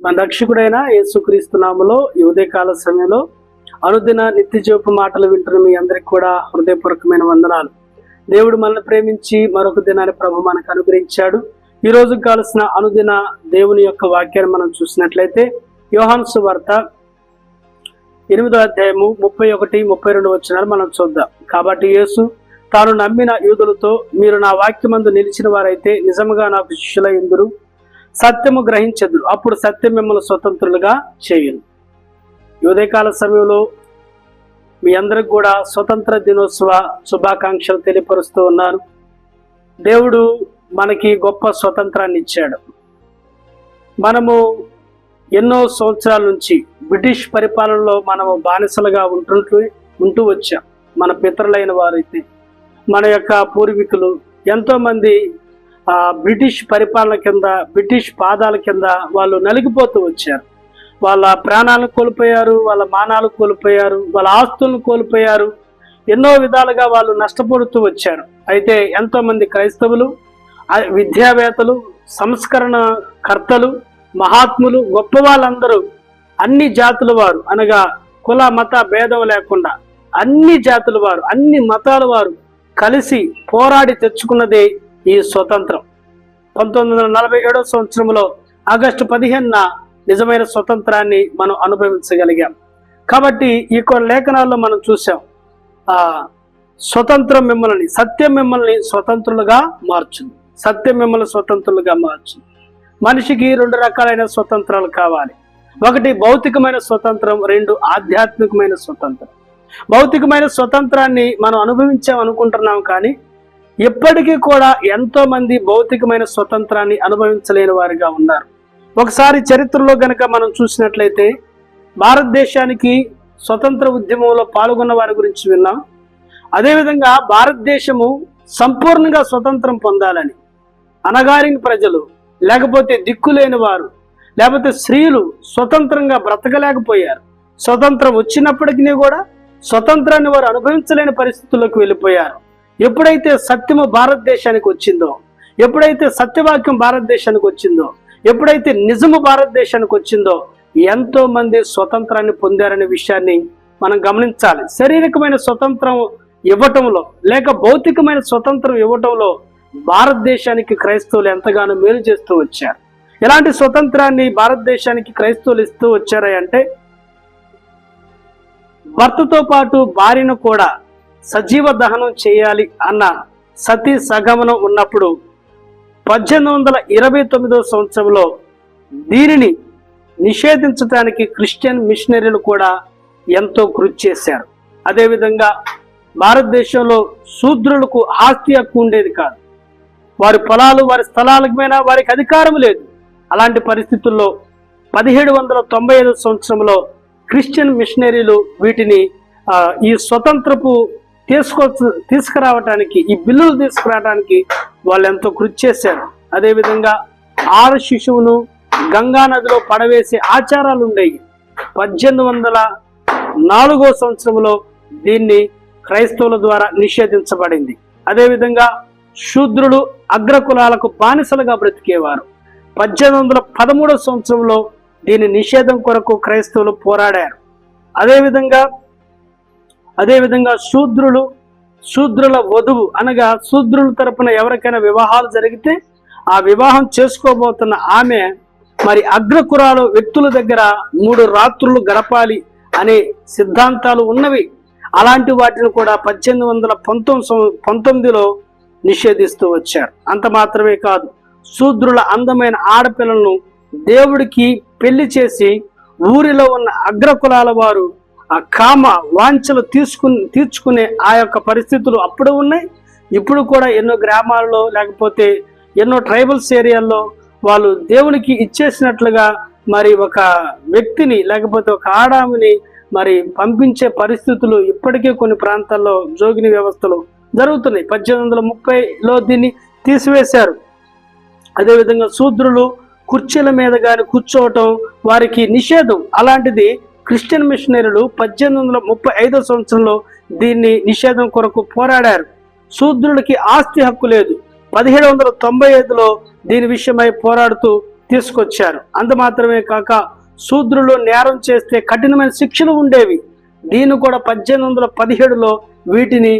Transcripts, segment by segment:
మన రక్షకుడైన యేసుక్రీస్తు నామములో ఈ ఉదయకాల సమయంలో అనుదిన నిత్యజోపు మాటలు వింటున్న మీ అందరికి కూడా హృదయపూర్వకమైన వందనాలు. దేవుడు మనల్ని ప్రేమించి మరొక దినాన్ని ప్రభు మనకు అనుగ్రహించాడు. ఈ రోజు కావలసిన అనుదిన దేవుని యొక్క వాక్యాన్ని మనం చూసినట్లయితే యోహాన్సు వార్త ఎనిమిదో అధ్యాయము ముప్పై ఒకటి ముప్పై రెండు వచ్చినాలు మనం చూద్దాం. కాబట్టి యేసు తాను నమ్మిన యూదులతో మీరు నా వాక్యమందు నిలిచిన వారైతే నిజంగా నాకు శిష్యుల ఎందురు సత్యము గ్రహించదురు. అప్పుడు సత్యం మిమ్మల్ని స్వతంత్రులుగా చేయను. ఈ ఉదయకాల సమయంలో మీ అందరికి కూడా స్వతంత్ర దినోత్సవ శుభాకాంక్షలు తెలియపరుస్తూ ఉన్నాను. దేవుడు మనకి గొప్ప స్వతంత్రాన్ని ఇచ్చాడు. మనము ఎన్నో సంవత్సరాల నుంచి బ్రిటిష్ పరిపాలనలో మనము బానిసలుగా ఉంటుంటూ ఉంటూ వచ్చాం. మన పితరులైన వారైతే మన యొక్క పూర్వీకులు ఎంతోమంది బ్రిటిష్ పరిపాలన కింద బ్రిటిష్ పాదాల కింద వాళ్ళు నలిగిపోతూ వచ్చారు. వాళ్ళ ప్రాణాలను కోల్పోయారు వాళ్ళ మానాలు కోల్పోయారు వాళ్ళ ఆస్తులను కోల్పోయారు. ఎన్నో విధాలుగా వాళ్ళు నష్టపడుతూ వచ్చారు. అయితే ఎంతోమంది క్రైస్తవులు విద్యావేత్తలు సంస్కరణ కర్తలు మహాత్ములు గొప్ప వాళ్ళందరూ అన్ని జాతుల వారు అనగా కుల మత భేదం లేకుండా అన్ని జాతుల వారు అన్ని మతాల వారు కలిసి పోరాడి తెచ్చుకున్నదే ఈ స్వతంత్రం. పంతొమ్మిది వందల నలభై ఏడవ సంవత్సరంలో ఆగస్టు పదిహేనున నిజమైన స్వతంత్రాన్ని మనం అనుభవించగలిగాం. కాబట్టి ఈ కొన్ని లేఖనాల్లో మనం చూసాం ఆ స్వతంత్రం మిమ్మల్ని సత్యం మిమ్మల్ని స్వతంత్రులుగా మార్చుంది. సత్యం మిమ్మల్ని స్వతంత్రులుగా మార్చుంది. మనిషికి రెండు రకాలైన స్వతంత్రాలు కావాలి. ఒకటి భౌతికమైన స్వతంత్రం రెండు ఆధ్యాత్మికమైన స్వతంత్రం. భౌతికమైన స్వతంత్రాన్ని మనం అనుభవించాం అనుకుంటున్నాం కానీ ఇప్పటికీ కూడా ఎంతో మంది భౌతికమైన స్వతంత్రాన్ని అనుభవించలేని వారిగా ఉన్నారు. ఒకసారి చరిత్రలో గనక మనం చూసినట్లయితే భారతదేశానికి స్వతంత్ర ఉద్యమంలో పాల్గొన్న వారి గురించి విన్నాం. అదేవిధంగా భారతదేశము సంపూర్ణంగా స్వతంత్రం పొందాలని అనగారిన ప్రజలు లేకపోతే దిక్కులేని వారు లేకపోతే స్త్రీలు స్వతంత్రంగా బ్రతకలేకపోయారు. స్వతంత్రం వచ్చినప్పటికీ కూడా స్వతంత్రాన్ని వారు అనుభవించలేని పరిస్థితుల్లోకి వెళ్ళిపోయారు. ఎప్పుడైతే సత్యము భారతదేశానికి వచ్చిందో ఎప్పుడైతే సత్యవాక్యం భారతదేశానికి వచ్చిందో ఎప్పుడైతే నిజము భారతదేశానికి వచ్చిందో ఎంతో మంది స్వతంత్రాన్ని పొందారనే విషయాన్ని మనం గమనించాలి. శారీరకమైన స్వతంత్రం ఇవ్వటంలో లేక భౌతికమైన స్వతంత్రం ఇవ్వటంలో భారతదేశానికి క్రైస్తవులు ఎంతగానో మేలు చేస్తూ వచ్చారు. ఎలాంటి స్వతంత్రాన్ని భారతదేశానికి క్రైస్తవులు ఇస్తూ వచ్చారా అంటే భర్తతో పాటు భార్యను కూడా సజీవ దహనం చేయాలి అన్న సతీ సగమనం ఉన్నప్పుడు పద్దెనిమిది వందల ఇరవై తొమ్మిదో సంవత్సరంలో దీనిని నిషేధించడానికి క్రిస్టియన్ మిషనరీలు కూడా ఎంతో కృషి చేశారు. అదేవిధంగా భారతదేశంలో శూద్రులకు ఆస్తి హక్కు ఉండేది కాదు. వారి పొలాలు వారి స్థలాలకు మీద వారికి అధికారం లేదు. అలాంటి పరిస్థితుల్లో పదిహేడు వందల తొంభై ఐదు సంవత్సరంలో క్రిస్టియన్ మిషనరీలు వీటిని ఈ స్వతంత్రపు తీసుకొచ్చు తీసుకురావటానికి ఈ బిల్లులు తీసుకురావడానికి వాళ్ళు ఎంతో కృషి చేశారు. అదేవిధంగా ఆరు శిశువును గంగా నదిలో పడవేసే ఆచారాలు ఉండేవి. పద్దెనిమిది వందల నాలుగో సంవత్సరంలో దీన్ని క్రైస్తవుల ద్వారా నిషేధించబడింది. అదేవిధంగా శూద్రులు అగ్రకులాలకు బానిసలుగా బ్రతికేవారు. పద్దెనిమిది వందల పదమూడో సంవత్సరంలో దీని నిషేధం కొరకు క్రైస్తవులు పోరాడారు. అదేవిధంగా అదేవిధంగా శూద్రులు శూద్రుల వధువు అనగా శూద్రుల తరపున ఎవరికైనా వివాహాలు జరిగితే ఆ వివాహం చేసుకోబోతున్న ఆమె మరి అగ్రకురాలు వ్యక్తుల దగ్గర మూడు రాత్రులు గడపాలి అనే సిద్ధాంతాలు ఉన్నవి. అలాంటి వాటిని కూడా పద్దెనిమిది వందల పంతొమ్మిది పంతొమ్మిదిలో నిషేధిస్తూ వచ్చారు. అంత మాత్రమే కాదు శూద్రుల అందమైన ఆడపిల్లలను దేవుడికి పెళ్ళి చేసి ఊరిలో ఉన్న అగ్రకులాల వారు ఆ కామ వాంఛలు తీసుకుని తీర్చుకునే ఆ యొక్క పరిస్థితులు అప్పుడు ఉన్నాయి. ఇప్పుడు కూడా ఎన్నో గ్రామాల్లో లేకపోతే ఎన్నో ట్రైబల్స్ ఏరియాల్లో వాళ్ళు దేవునికి ఇచ్చేసినట్లుగా మరి ఒక వ్యక్తిని లేకపోతే ఒక ఆడామిని మరి పంపించే పరిస్థితులు ఇప్పటికే కొన్ని ప్రాంతాల్లో జోగిని వ్యవస్థలు జరుగుతున్నాయి. పద్దెనిమిది వందల ముప్పైలో దీన్ని తీసివేశారు. అదేవిధంగా శూద్రులు కుర్చీల మీద కానీ కూర్చోవటం వారికి నిషేధం. అలాంటిది క్రిస్టియన్ మిషనరీలు పద్దెనిమిది వందల ముప్పై ఐదో సంవత్సరంలో దీన్ని నిషేధం కొరకు పోరాడారు. శూద్రులకి ఆస్తి హక్కు లేదు. పదిహేడు వందల తొంభై ఐదులో దీని విషయమై పోరాడుతూ తీసుకొచ్చారు. అంత మాత్రమే కాక శూద్రులు నేరం చేస్తే కఠినమైన శిక్షలు ఉండేవి. దీన్ని కూడా పద్దెనిమిది వందల పదిహేడులో వీటిని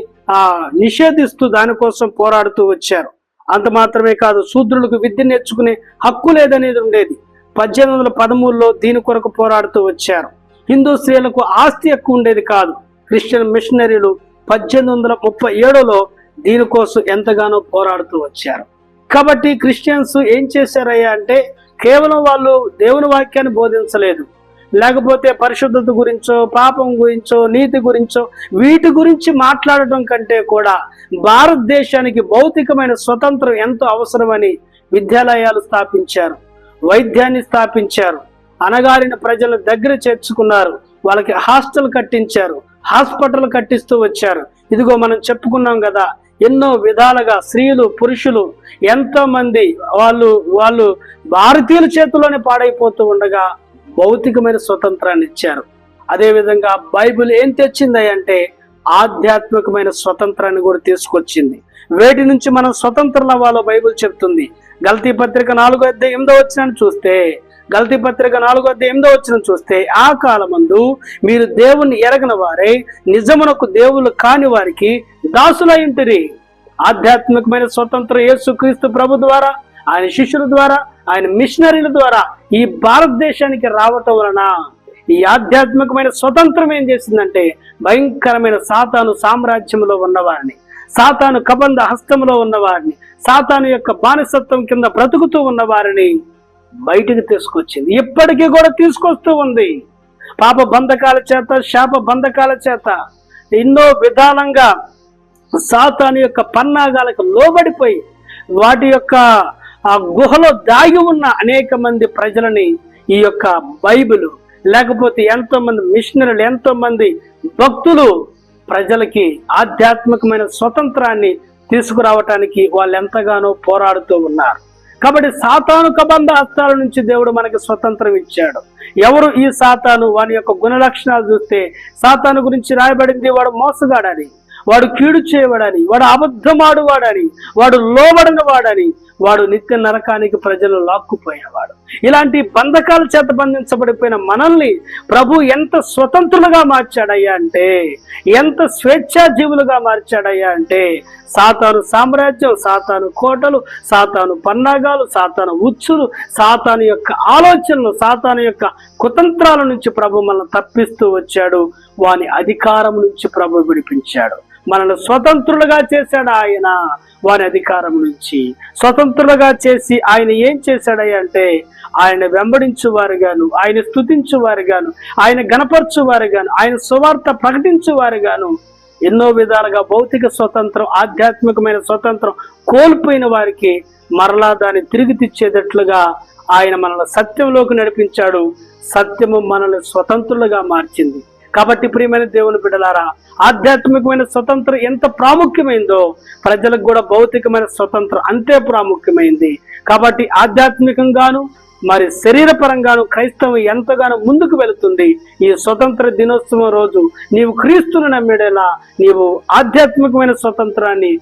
నిషేధిస్తూ దానికోసం పోరాడుతూ వచ్చారు. అంత మాత్రమే కాదు శూద్రులకు విద్య నేర్చుకునే హక్కు లేదనేది ఉండేది. పద్దెనిమిది వందల పదమూడులో దీని కొరకు పోరాడుతూ వచ్చారు. హిందూ స్త్రీలకు ఆస్తి ఎక్కువ ఉండేది కాదు. క్రిస్టియన్ మిషనరీలు పద్దెనిమిది వందల ముప్పై ఏడులో దీనికోసం ఎంతగానో పోరాడుతూ వచ్చారు. కాబట్టి క్రిస్టియన్స్ ఏం చేశారయ్యా అంటే కేవలం వాళ్ళు దేవుని వాక్యాన్ని బోధించలేదు. లేకపోతే పరిశుద్ధత గురించో పాపం గురించో నీతి గురించో వీటి గురించి మాట్లాడటం కంటే కూడా భారతదేశానికి భౌతికమైన స్వతంత్రం ఎంతో అవసరమని విద్యాలయాలు స్థాపించారు వైద్యాన్ని స్థాపించారు. అనగారిన ప్రజల దగ్గర చేర్చుకున్నారు. వాళ్ళకి హాస్టల్ కట్టించారు. హాస్పిటల్ కట్టిస్తూ వచ్చారు. ఇదిగో మనం చెప్పుకున్నాం కదా ఎన్నో విధాలుగా స్త్రీలు పురుషులు ఎంతో మంది వాళ్ళు వాళ్ళు భారతీయుల చేతిలోనే పాడైపోతూ ఉండగా భౌతికమైన స్వతంత్రాన్ని ఇచ్చారు. అదేవిధంగా బైబిల్ ఏం తెచ్చింది అంటే ఆధ్యాత్మికమైన స్వతంత్రాన్ని కూడా తీసుకొచ్చింది. వేటి నుంచి మనం స్వతంత్రం అవ్వాలో బైబిల్ చెప్తుంది. గల్తీ పత్రిక నాలుగో అధ్యాయం ఎనిమిదో వచ్చిన చూస్తే గల్తీ పత్రిక నాలుగో ఎనిమిదో వచ్చిన చూస్తే ఆ కాలమందు మీరు దేవుణ్ణి ఎరగిన వారే నిజమునకు దేవుళ్ళు కాని వారికి దాసులైంటిరి ఆధ్యాత్మికమైన స్వతంత్రం యేసుక్రీస్తు ప్రభు ద్వారా ఆయన శిష్యుల ద్వారా ఆయన మిషనరీల ద్వారా ఈ భారతదేశానికి రావటం వలన ఈ ఆధ్యాత్మికమైన స్వతంత్రం ఏం చేసిందంటే భయంకరమైన సాతాను సామ్రాజ్యంలో ఉన్నవారిని సాతాను కబంధ హస్తంలో ఉన్నవారిని సాతాను యొక్క బానిసత్వం కింద బ్రతుకుతూ ఉన్నవారిని బయటికి తీసుకొచ్చింది. ఇప్పటికీ కూడా తీసుకొస్తూ ఉంది. పాప బంధకాల చేత శాప బంధకాల చేత ఎన్నో విధానంగా సాతాను యొక్క పన్నాగాలకు లోబడిపోయి వాటి యొక్క ఆ గుహలో దాగి ఉన్న అనేక మంది ప్రజలని ఈ యొక్క బైబిల్ లేకపోతే ఎంతో మంది మిషనరీలు ఎంతో మంది భక్తులు ప్రజలకి ఆధ్యాత్మికమైన స్వతంత్రాన్ని తీసుకురావటానికి వాళ్ళు ఎంతగానో పోరాడుతూ ఉన్నారు. కాబట్టి సాతాను కబంధ హస్తాల నుంచి దేవుడు మనకి స్వతంత్రం ఇచ్చాడు. ఎవరు ఈ సాతాను? వాని యొక్క గుణ లక్షణాలు చూస్తే సాతాను గురించి రాయబడింది వాడు మోసగాడని వాడు కీడు చేయవాడని వాడు అబద్ధమాడు వాడని వాడు లోబడిన వాడని వాడు నిత్య నరకానికి ప్రజలు లాక్కుపోయేవాడు. ఇలాంటి బంధకాల చేత బంధించబడిపోయిన మనల్ని ప్రభు ఎంత స్వతంత్రులుగా మార్చాడయ్యా అంటే ఎంత స్వేచ్ఛాజీవులుగా మార్చాడయ్యా అంటే సాతాను సామ్రాజ్యం సాతాను కోటలు సాతాను పన్నాగాలు సాతాను ఉచ్చులు సాతాను యొక్క ఆలోచనలు సాతాను యొక్క కుతంత్రాల నుంచి ప్రభు మనల్ని తప్పిస్తూ వచ్చాడు. వాని అధికారం నుంచి ప్రభు విడిపించాడు. మనల్ని స్వతంత్రులుగా చేశాడు ఆయన వారి అధికారం నుంచి. స్వతంత్రులుగా చేసి ఆయన ఏం చేశాడయ్య అంటే ఆయన వెంబడించు వారుగాను ఆయన స్థుతించు వారుగాను ఆయన గణపరచువారు గాను ఆయన సువార్త ప్రకటించు వారుగాను ఎన్నో విధాలుగా భౌతిక స్వతంత్రం ఆధ్యాత్మికమైన స్వతంత్రం కోల్పోయిన వారికి మరలా దాన్ని తిరిగి తెచ్చేటట్లుగా ఆయన మనల్ని సత్యంలోకి నడిపించాడు. సత్యము మనల్ని స్వతంత్రులుగా మార్చింది. కాబట్టి ప్రియమైన దేవుని బిడలారా ఆధ్యాత్మికమైన స్వతంత్రం ఎంత ప్రాముఖ్యమైందో ప్రజలకు కూడా భౌతికమైన స్వతంత్రం అంతే ప్రాముఖ్యమైంది. కాబట్టి ఆధ్యాత్మికంగాను మరి శరీరపరంగాను క్రైస్తవం ఎంతగానో ముందుకు వెళుతుంది. ఈ స్వతంత్ర దినోత్సవం రోజు నీవు క్రీస్తును నమ్మేడేలా నీవు ఆధ్యాత్మికమైన స్వతంత్రాన్ని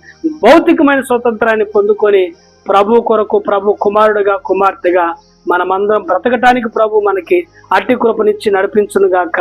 భౌతికమైన స్వతంత్రాన్ని పొందుకొని ప్రభు కొరకు ప్రభు కుమారుడుగా కుమార్తెగా మనమందరం బ్రతకటానికి ప్రభు మనకి అట్టి కృపనిచ్చి నడిపించునుగాక.